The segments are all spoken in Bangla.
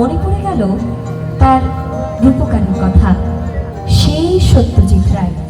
মনে পড়ে গেল তার রূপকারের কথা। সেই সত্যজিৎ রায়।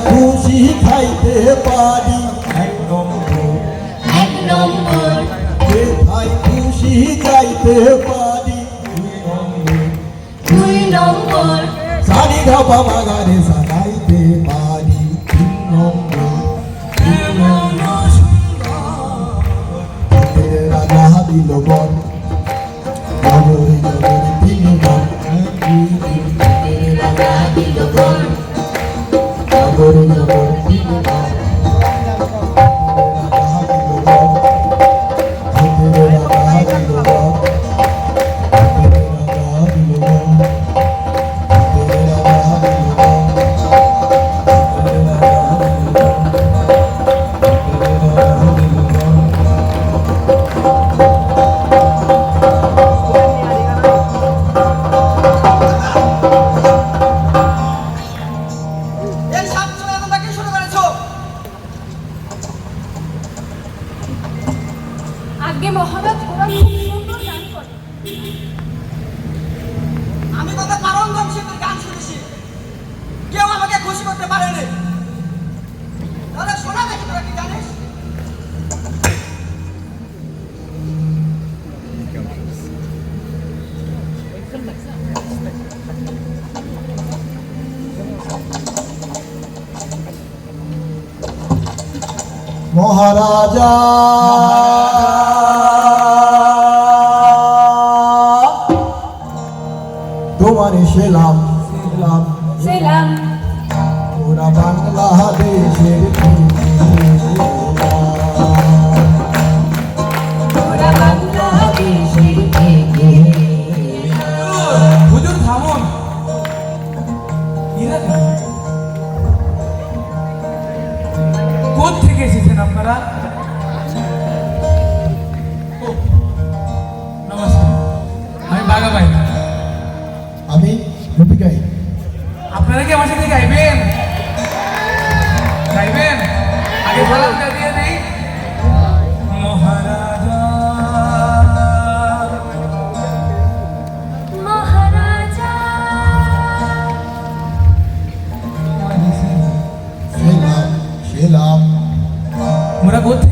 খুশি খাইতে পারি। এক নম্বর। এক নম্বর। খাই খুশি খাইতে পারি? দুই নম্বর। সারি ধাপা বাগানে সাজাইতে পারি। তিন নম্বর। তিন নম্বর রাজা দিল বন তিনি বন করুণা মহারাজা। তোমার সেলাম কবি গাই। আপনারা কি আমার সাথে গাইবেন? গাইবেন? আগে বলা মহারাজা। দেই মহারাজা মোরা কোথায়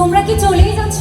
তোমরা কি চলেই যাচ্ছ?